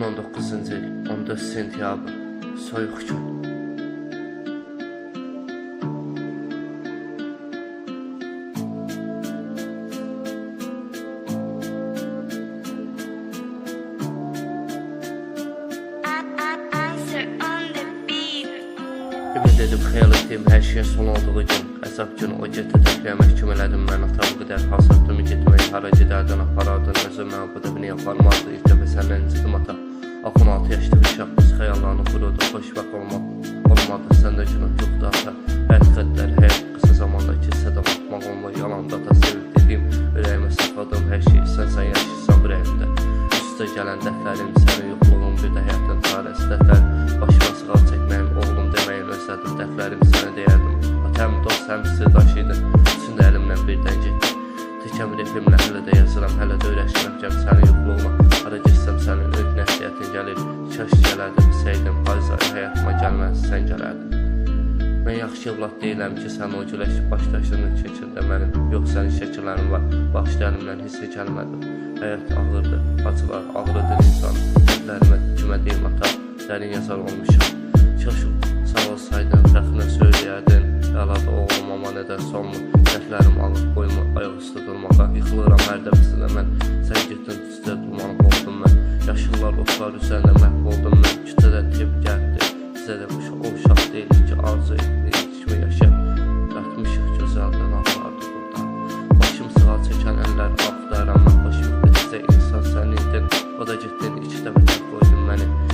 2019-cu il 14 sentyabr soyuq gün. Ümid edib xəyal etdiyim hər şeyin son olduğu gün, əzab günü o getdi təkliyə məhkum elədim mən ata bu qədər hasardım getməyi, hara gedərdin, aparardın, özüm mən bu da beni aparmazdı, ilk dəfə səndən ata. 16 yaşlı bir biz xəyallarını qururdu, xoşbəxt olmaq olmadı, səndə günah yoxdu ata. Həyat xətləri, həyat qısa zamanda kilsə də atmaq olma, yalan da sevib dediyim, ürəyimə saxladığım hər şey, sən sən yaşayırsan bu rəhimdə. Üstə gələn dəflərim, sənin yoxluğun, bir də həyatın çarəsi dəflər, başıma sığal çəkməyim, oğlum deməyi özlədim, dəflərim səni deyərdim. Atam dost, həm sirdaş idin, üçün də əlimdən birdən getdi. Təkəm repimlə hələ də yazıram, hələ nəsiyyətin gəlir, kaş gələrdi bilsəydim, Ayza həyatıma gəlməz, sən gələrdin. Mən yaxşı övlad deyiləm ki, sən o güləşib baş daşının şəkildə mənim, yox sənin şəkillərin var, əlimdən hissi gəlmədi. Həyat ağırdı, acılar ağrıdır insan, əllərimə kimə deyim ata, dərin yazar olmuşam. Kaş sağ olsaydın, fəxrlə söyləyərdin, əladı oğlum ama nədən sonmu, dəflərim alıb boyumu ayaq üstə durmağa, yıxılıram hər dəfəsində mən, Dostlar üzerine mahvoldum ben Çıtıra tip geldi. Bize de bu uşak değil ki arzu ettiğiniz kimi yaşayıp Bırakmışıq gözəldən anlardı buradan. Başım sığa çəkən əllər aflar Amma xoşum sizə insan səniydin O da getdin iki dəfə qoydun məni